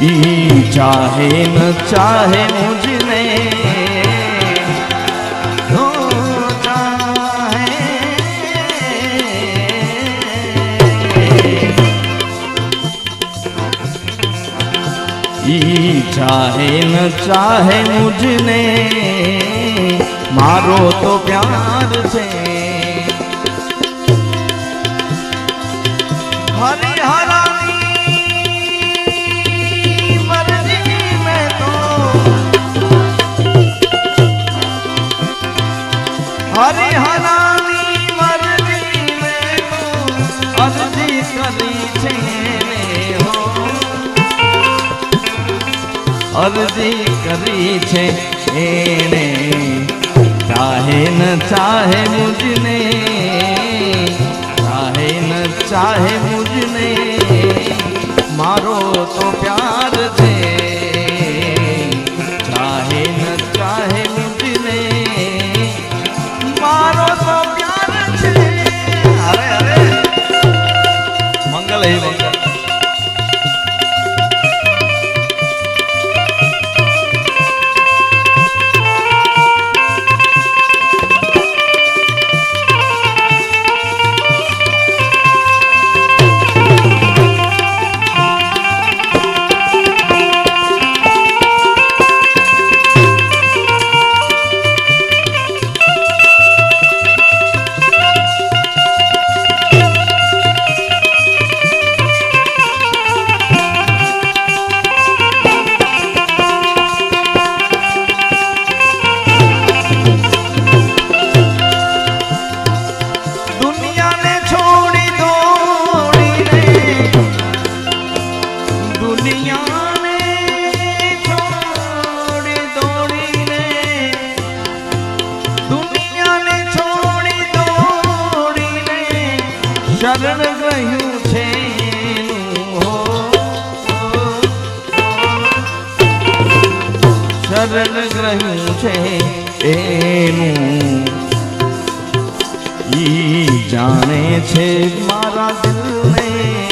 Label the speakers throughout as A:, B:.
A: ઈ ચાહે ન ચાહે મુझને ઓ ચાહે ઈ ચાહે ન ચાહે મુझને અરજી કરી છે એને. ચાહે ન ચાહે મુજને ચાહે ન ચાહે મુજને, મારો તો પ્યાર છે. શરણ ગયું છે શરણ ગ્રહ્યું છે એનું. ઈ જાણે છે મારા દિલને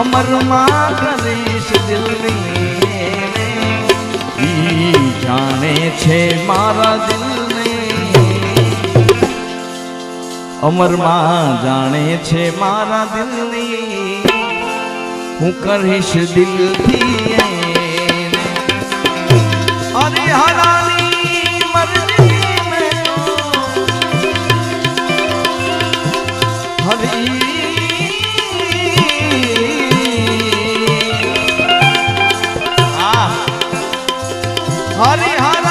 A: અમરમાં કરીશ દિલની જાણે છે મારા દિલને. અમરમાં જાણે છે મારા દિલની. હું કરીશ દિલથી અરે હરાની હરિહરાની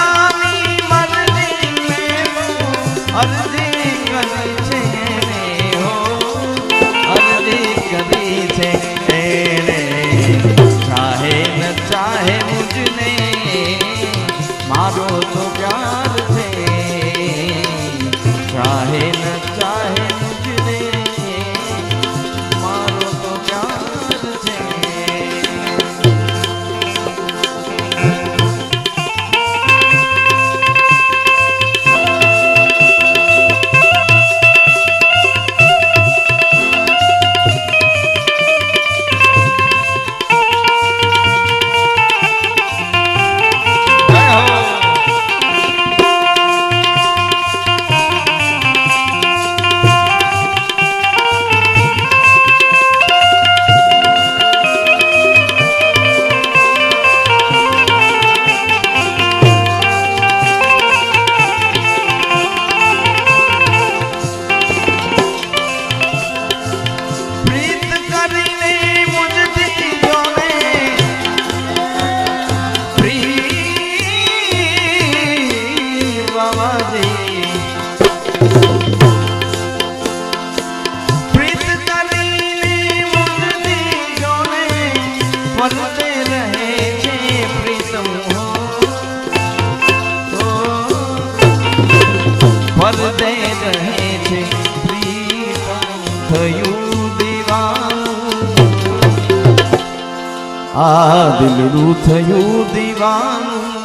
B: આ દિલનું
A: થયું દીવાનું.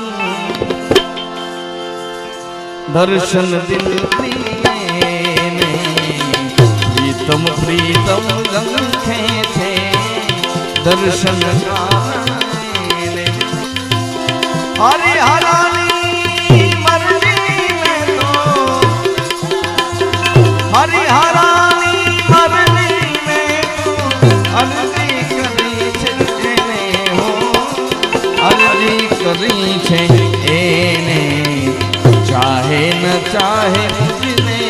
A: દર્શન દિલ પ્રીતમ પ્રીતમ રંગ ખેંચે દર્શન હરિ હરિ કરી છે એને ચાહે ન ચાહે મુજને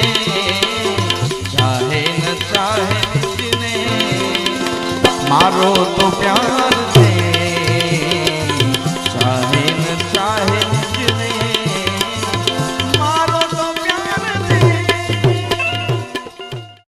A: ચાહે ન ચાહે મુજને મારો તો પ્યાર